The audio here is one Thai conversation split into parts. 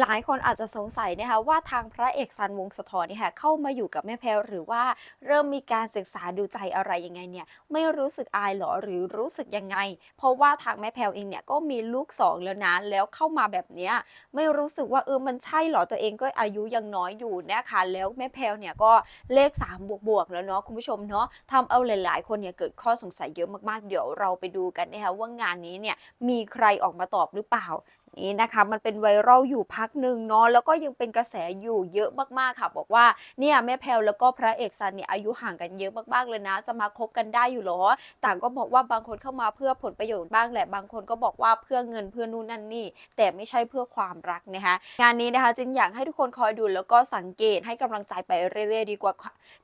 หลายคนอาจจะสงสัยนะคะว่าทางพระเอกซันวงสะทอนนี่ค่ะเข้ามาอยู่กับแม่แพรวหรือว่าเริ่มมีการศึกษาดูใจอะไรยังไงเนี่ยไม่รู้สึกอายหรอหรือรู้สึกยังไง เพราะว่าทางแม่แพรวเองเนี่ยก็มีลูกสองแล้วนะแล้วเข้ามาแบบเนี้ยไม่รู้สึกว่าเออมันใช่หรอตัวเองก็อายุยังน้อยอยู่นะคะแล้วแม่แพรวเนี่ยก็เลข3บวกบวกๆแล้วเนาะคุณผู้ชมเนาะทำเอาหลาย ๆ คนเนี่ยเกิดข้อสงสัยเยอะมากๆ เดี๋ยวเราไปดูกันนะคะว่างานนี้เนี่ยมีใครออกมาตอบหรือเปล่า นี่นะคะมันเป็นไวรัลอยู่พักหนึ่งเนาะแล้วก็ยังเป็นกระแสอยู่เยอะมากๆค่ะ บอกว่าเนี่ยแม่แพลวแล้วก็พระเอกซันเนี่ยอายุห่างกันเยอะมากๆเลยนะ จะมาคบกันได้อยู่หรอ ต่างก็บอกว่าบางคนเข้ามาเพื่อผลประโยชน์บ้างแหละบางคนก็บอกว่าเพื่อเงินเพื่อนู่นนั่นนี่ แต่ไม่ใช่เพื่อความรักนะคะงานนี้นะคะจึงอยากให้ทุกคนคอยดูแล้วก็สังเกตให้กำลังใจไปเรื่อยๆดีกว่า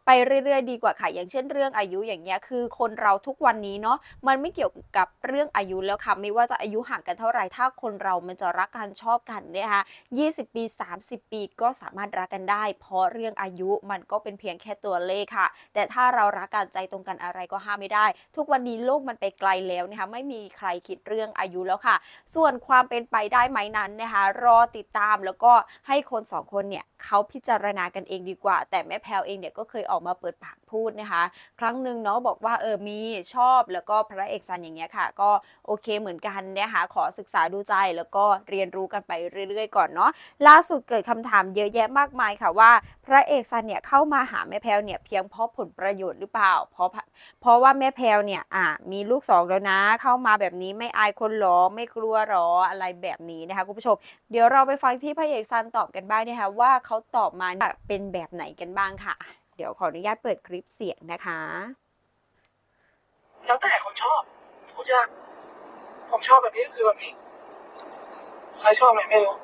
ไปเรื่อยๆดีกว่าค่ะ อย่างเช่นเรื่องอายุอย่างเงี้ยคือคนเราทุกวันนี้เนาะมันไม่เกี่ยวกับเรื่องอายุแล้วค่ะไม่ว่าจะอายุห่างกันเท่าไหร่ถ้าคนเรามันจะรักกันชอบกันเนี่ยนะคะ20 ปี 30 ปีก็สามารถรักกันได้ เพราะเรื่องอายุมันก็เป็นเพียงแค่ตัวเลขค่ะ แต่ถ้าเรารักกันใจตรงกันอะไรก็ห้ามไม่ได้ ทุกวันนี้โลกมันไปไกลแล้วนะคะไม่มีใครคิดเรื่องอายุแล้วค่ะ ส่วนความเป็นไปได้ไหมนั้นนะคะรอติดตามแล้วก็ให้คนสองคนเนี่ยเขาพิจารณากันเองดีกว่า แต่แม่แพลวเองเนี่ยก็เคยออกมาเปิดปากพูดนะคะ ครั้งหนึ่งเนาะบอกว่าเออมีชอบแล้วก็พระเอกซันอย่างเงี้ยค่ะ ก็โอเคเหมือนกันนะคะขอศึกษาดูใจแล้วก็เรียนรู้กันไปเรื่อยๆ ก่อนเนาะล่าสุดเกิดคำถามเยอะแยะมากมายค่ะว่า พระเอกซันเนี่ยเข้ามาหาแม่แพลวเนี่ยเพียงเพราะผลประโยชน์หรือเปล่า เพราะเพราะว่าแม่แพลวเนี่ยอะมีลูกสองแล้วนะ เข้ามาแบบนี้ไม่อายคนหรอไม่กลัวหรออะไรแบบนี้นะคะคุณผู้ชม เดี๋ยวเราไปฟังที่พระเอกซันตอบกันบ้างนะคะว่าเขาตอบมาเป็นแบบไหนกันบ้างค่ะ เดี๋ยวขออนุญาตเปิดคลิปเสียงนะคะ แล้วแต่คนชอบผมจะผมชอบแบบนี้ก็คือแบบนี้ ใครชอบไหนไม่รู้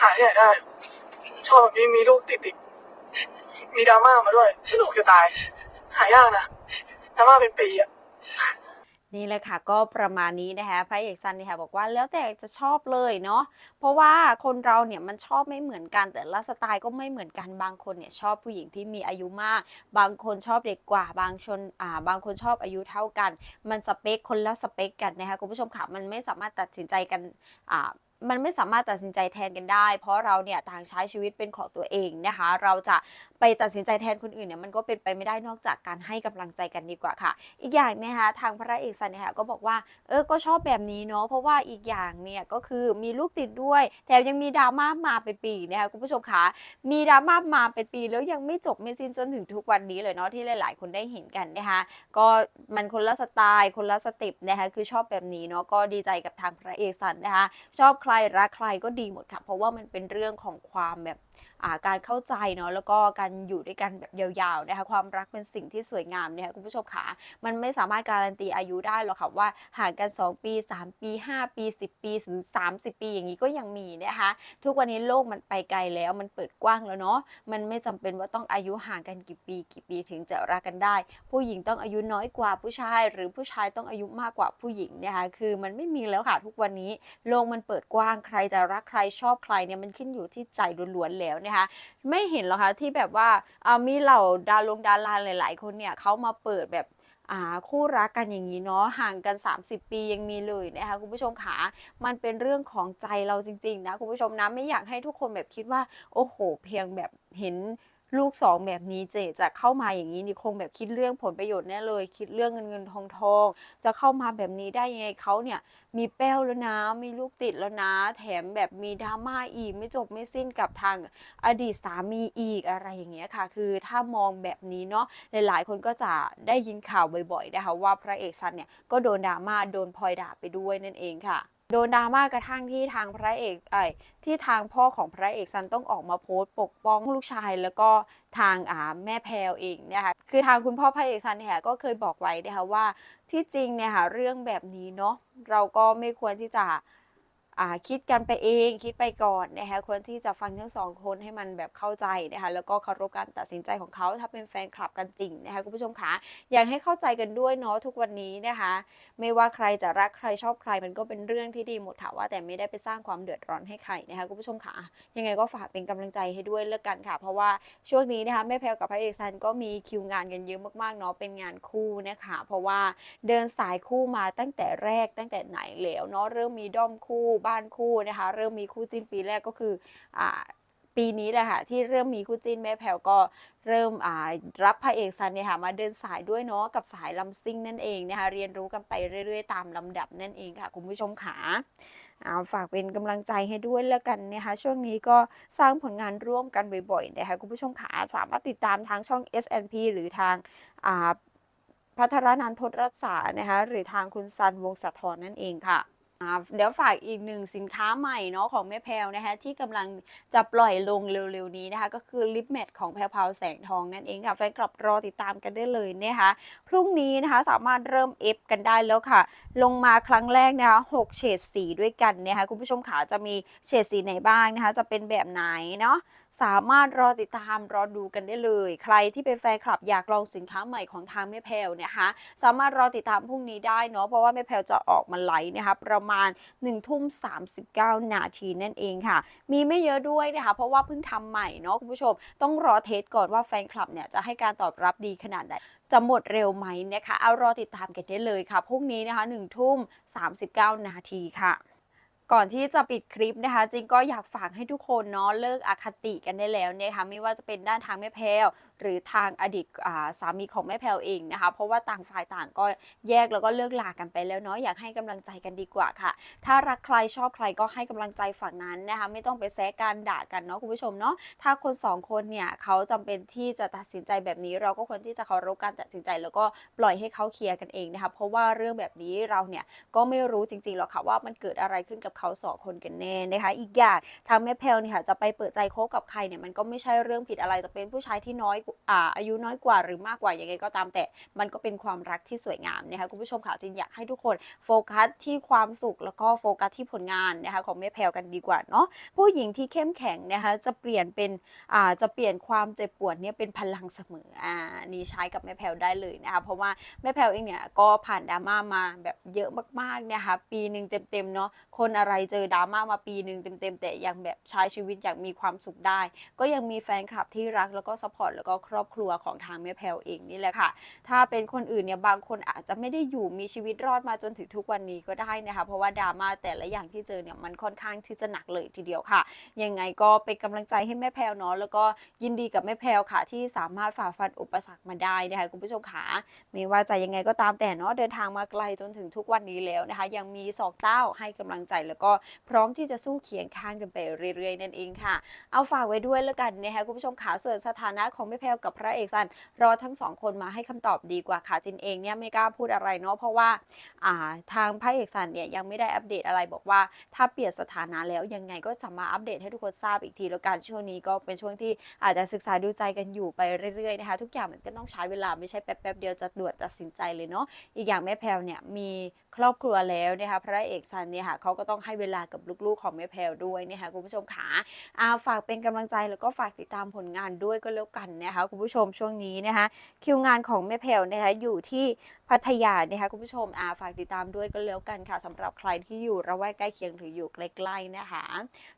หาที่ไหนได้ ชอบแบบนี้มีลูกติดติดมีดราม่ามาด้วยลูกจะตาย หายากนะดราม่าเป็นปีอะ นี่แหละค่ะก็ประมาณนี้นะคะพระเอกซันเนี่ยค่ะบอกว่าแล้วแต่จะชอบเลยเนาะเพราะว่าคนเราเนี่ยมันชอบไม่เหมือนกันแต่ละสไตล์ก็ไม่เหมือนกันบางคนเนี่ยชอบผู้หญิงที่มีอายุมาก บางคนชอบเด็กกว่า บางชนอ่าบางคนชอบอายุเท่ากัน มันสเปคคนละสเปคกันนะคะคุณผู้ชมค่ะมันไม่สามารถตัดสินใจกันอ่ามันไม่สามารถตัดสินใจแทนกันได้ เพราะเราเนี่ยต่างใช้ชีวิตเป็นของตัวเองนะคะ เราจะ ไปตัดสินใจแทนคนอื่นเนี่ยมันก็เป็นไปไม่ได้นอกจากการให้กำลังใจกันดีกว่าค่ะ อีกอย่างนะคะทางพระเอกซันเนี่ยค่ะก็บอกว่าเออก็ชอบแบบนี้เนาะเพราะว่าอีกอย่างเนี่ยก็คือมีลูกติดด้วยแถมยังมีดราม่ามาเป็นปีนะคะคุณผู้ชมคะมีดราม่ามาเป็นปีแล้วยังไม่จบไม่สิ้นจนถึงทุกวันนี้เลยเนาะที่หลาย ๆ คนได้เห็นกันนะคะก็มันคนละสไตล์คนละสเต็ปนะคะคือชอบแบบนี้เนาะก็ดีใจกับทางพระเอกซันนะคะชอบใครรักใครก็ดีหมดค่ะ เพราะว่ามันเป็นเรื่องของความแบบ การเข้าใจเนาะแล้วก็การอยู่ด้วยกันแบบยาวๆนะคะความรักเป็นสิ่งที่สวยงามนะคะคุณผู้ชมค่ะมันไม่สามารถการันตีอายุได้หรอกค่ะว่าห่างกัน 2 ปี 3 ปี 5 ปี 10 ปีหรือ30 ปีอย่างนี้ก็ยังมีนะคะทุกวันนี้โลกมันไปไกลแล้วมันเปิดกว้างแล้วเนาะมันไม่จำเป็นว่าต้องอายุห่างกันกี่ปีกี่ปีถึงจะรักกันได้ ผู้หญิงต้องอายุน้อยกว่าผู้ชาย หรือผู้ชายต้องอายุมากกว่าผู้หญิงนะคะคือมันไม่มีแล้วค่ะทุกวันนี้โลกมันเปิดกว้างใครจะรักใครชอบใครเนี่ยมันขึ้นอยู่ที่ใจล้วนๆแล้วนะคะไม่เห็นหรอกคะที่แบบว่าามีเหล่าดารงดาราหลาย ๆ คนเนี่ยเขามาเปิดแบบคู่รักกันอย่างนี้เนาะห่างกัน 30 ปียังมีเลยนะคะคุณผู้ชมขามันเป็นเรื่องของใจเราจริง ๆ นะคุณผู้ชมนะไม่อยากให้ทุกคนแบบคิดว่า โอ้โห เพียงแบบเห็น ลูกสองแบบนี้เจจะเข้ามาอย่างนี้นี่คงแบบคิดเรื่องผลประโยชน์แน่เลย คิดเรื่องเงินเงินทองทองจะเข้ามาแบบนี้ได้ยังไงเขาเนี่ยมีแป้วแล้วนะมีลูกติดแล้วนะ แถมแบบมีดราม่าอีกไม่จบไม่สิ้นกับทางอดีตสามีอีกอะไรอย่างเงี้ยค่ะ คือถ้ามองแบบนี้เนาะหลายๆ คนก็จะได้ยินข่าวบ่อยๆนะคะว่าพระเอกซันเนี่ยก็โดนดราม่าโดนพลอยด่าไปด้วยนั่นเองค่ะ โดนดราม่ากระทั่งที่ทางพระเอกไอ้ที่ทางพ่อของพระเอกซันต้องออกมาโพสต์ปกป้องลูกชายแล้วก็ทางอ่าแม่แพลวเองเนี่ยค่ะคือทางคุณพ่อพระเอกซันเนี่ยก็เคยบอกไว้นะคะว่าที่จริงเนี่ยค่ะเรื่องแบบนี้เนาะเราก็ไม่ควรที่จะ คิดกันไปเองคิดไปก่อนนะคะควรที่จะฟังทั้งสองคนให้มันแบบเข้าใจนะคะแล้วก็เคารพการตัดสินใจของเขาถ้าเป็นแฟนคลับกันจริงนะคะคุณผู้ชมคะอยากให้เข้าใจกันด้วยเนาะทุกวันนี้นะคะ ไม่ว่าใครจะรักใครชอบใครมันก็เป็นเรื่องที่ดีหมดค่ะว่าแต่ไม่ได้ไปสร้างความเดือดร้อนให้ใครนะคะคุณผู้ชมคะยังไงก็ฝากเป็นกำลังใจให้ด้วยเลิกกันค่ะ เพราะว่าช่วงนี้นะคะแม่แพลวกับพระเอกซันก็มีคิวงานกันเยอะมากๆเนาะเป็นงานคู่นะคะเพราะว่าเดินสายคู่มาตั้งแต่แรกตั้งแต่ไหนแล้วเนาะเริ่มมีด้อมคู่บบ้านคู่นะคะ เริ่มมีคู่จิ้นปีแรกก็คืออ่าปีนี้แหละค่ะที่เริ่มมีคู่จิ้นแม่แพลวก็เริ่มรับพระเอกซันเนี่ยค่ะมาเดินสายด้วยเนาะกับสายลำซิ่งนั่นเองนะคะเรียนรู้กันไปเรื่อย ๆ ตามลำดับนั่นเองค่ะ คุณผู้ชมขาเอาฝากเป็นกำลังใจให้ด้วยแล้วกันนะคะช่วงนี้ก็สร้างผลงานร่วมกันบ่อยๆนะคะคุณผู้ชมขาสามารถติดตามทางช่อง SNP หรือทางพัทรนันทศรักษานะคะหรือทางคุณซันวงศธรนั่นเองค่ะ เดี๋ยวฝากอีกหนึ่งสินค้าใหม่เนาะของแม่แพลวนะคะที่กำลังจะปล่อยลงเร็วๆนี้นะคะ ก็คือลิปแมทของแพลวพาวแสงทองนั่นเองค่ะแฟนคลับรอติดตามกันได้เลยนะคะพรุ่งนี้นะคะสามารถเริ่มเอฟกันได้แล้วค่ะ ลงมาครั้งแรกนะคะ6เฉดสีด้วยกันนะคะคุณผู้ชมขาจะมีเฉดสีไหนบ้างนะคะ จะเป็นแบบไหนเนาะสามารถรอติดตามรอดูกันได้เลย ใครที่เป็นแฟนคลับอยากลองสินค้าใหม่ของทางแม่แพลวเนยนะคะสามารถรอติดตามพรุ่งนี้ได้เนาะเพราะว่าแม่แพลวจะออกมาไลฟ์นะคะประมาณ1ทุ่ม39 นาทีนั่นเองค่ะ มีไม่เยอะด้วยนะคะ เพราะว่าเพิ่งทำใหม่เนาะคุณผู้ชม ต้องรอเทสก่อนว่าแฟนคลับเนี่ยจะให้การตอบรับดีขนาดไหนจะหมดเร็วไหมนะคะเอารอติดตามกันได้เลยค่ะพรุ่งนี้นะคะ1ทุ่ม39 นาทีค่ะก่อนที่จะปิดคลิปนะคะจริงก็อยากฝากให้ทุกคนเนาะเลิกอคติกันได้แล้วนะคะไม่ว่าจะเป็นด้านทางแม่แพลว หรือทางอดีตสามีของแม่แพลวเองนะคะ เพราะว่าต่างฝ่ายต่างก็แยกแล้วก็เลิกลากันไปแล้วเนาะอยากให้กำลังใจกันดีกว่าค่ะ ถ้ารักใครชอบใครก็ให้กำลังใจฝั่งนั้นนะคะไม่ต้องไปแซะกันด่ากันเนาะคุณผู้ชมเนาะถ้าคนสองคนเนี่ยเขาจำเป็นที่จะตัดสินใจแบบนี้ เราก็ควรที่จะเคารพการตัดสินใจ แล้วก็ปล่อยให้เขาเคลียร์กันเองนะคะเพราะว่าเรื่องแบบนี้เราเนี่ยก็ไม่รู้จริงๆหรอกค่ะว่ามันเกิดอะไรขึ้นกับเขาสองคนกันแน่นะคะอีกอย่างทางแม่เพลเนี่ยค่ะจะไปเปิดใจคบกับใครเนี่ยมันก็ไม่ใช่เรื่องผิดอะไรจะเป็นผู้ชายที่น้อยกอาอายุน้อยกว่าหรือมากกว่ายังไงก็ตามแต่ มันก็เป็นความรักที่สวยงามนะคะคุณผู้ชมค่ะจริงอยากให้ทุกคนโฟกัสที่ความสุขแล้วก็โฟกัสที่ผลงานนะคะของแม่แพลกันดีกว่าเนาะผู้หญิงที่เข้มแข็งนะคะจะเปลี่ยนเป็นอ่าจะเปลี่ยนความเจ็บปวดเนี่ยเป็นพลังเสมออ่านี่ใช้กับแม่แพลได้เลยนะคะเพราะว่าแม่แพลวเองเนี่ยก็ผ่านดราม่ามาแบบเยอะมากๆนะคะปีหนึ่งเต็มๆเนาะคนอะไรเจอดราม่ามาปีหนึ่งเต็มๆแต่ยังแบบใช้ชีวิตอย่างมีความสุขได้ ก็ยังมีแฟนคลับที่รักแล้วก็สปอร์ตแล้วก็ครอบครัวของทางแม่แพลวเองนี่แหละค่ะ ถ้าเป็นคนอื่นเนี่ยบางคนอาจจะไม่ได้อยู่มีชีวิตรอดมาจนถึงทุกวันนี้ก็ได้นะคะ เพราะว่าดราม่าแต่ละอย่างที่เจอเนี่ยมันค่อนข้างที่จะหนักเลยทีเดียวค่ะ ยังไงก็เป็นกำลังใจให้แม่แพลวเนาะแล้วก็ยินดีกับแม่แพลวค่ะ ที่สามารถฝ่าฟันอุปสรรคมาได้นะคะคุณผู้ชมค่ะไม่ว่าจะยังไงก็ตามแต่เนาะเดินทางมาไกลจนถึงทุกวันนี้แล้วนะคะ ยังมีสองเต้าให้กำลังใจแล้วก็พร้อมที่จะสู้เคียงข้างกันไปเรื่อยๆนั่นเองค่ะ เอาฝากไว้ด้วยแล้วกันนะคะคุณผู้ชมขาส่วนสถานะของแม่แพลวกับพระเอกซันรอทั้งสองคนมาให้คำตอบดีกว่าค่ะจินเองเนี่ยไม่กล้าพูดอะไรเนาะเพราะว่าอ่าทางพระเอกซันเนี่ยยังไม่ได้อัปเดตอะไรบอกว่า ถ้าเปลี่ยนสถานะแล้วยังไงก็จะมาอัปเดตให้ทุกคนทราบอีกทีแล้วกันช่วงนี้ก็เป็นช่วงที่อาจจะศึกษาดูใจกันอยู่ไปเรื่อยๆนะคะทุกอย่างมันก็ต้องใช้เวลาไม่ใช่แป๊บๆเดียวจะด่วนตัดสินใจเลยเนาะอีกอย่างแม่แพลวเนี่ยมีครอบครัวแล้วนะคะพระเอกซันเนี่ยค่ะเขาก็ต้องให้เวลากับลูกๆของแม่แพลวด้วยนะคะคุณผู้ชมขาอาฝากเป็นกำลังใจแล้วก็ฝากติดตามผลงานด้วยก็แล้วกันนะคะคุณผู้ชมช่วงนี้นะคะ คิวงานของแม่แพลวนะคะอยู่ที่พัทยานะคะคุณผู้ชมอาฝากติดตามด้วยก็แล้วกันค่ะสำหรับใครที่อยู่ระแวกใกล้เคียงหรืออยู่ใกล้ๆนะคะ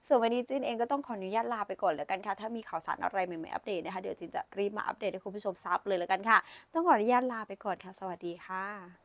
ส่วนวันนี้จินเองก็ต้องขออนุญาตลาไปก่อนแล้วกันค่ะ ถ้ามีข่าวสารอะไรใหม่ๆอัปเดตนะคะเดี๋ยวจินจะรีบมาอัปเดตให้คุณผู้ชมทราบเลยแล้วกันค่ะ ต้องขออนุญาตลาไปก่อนค่ะ สวัสดีค่ะ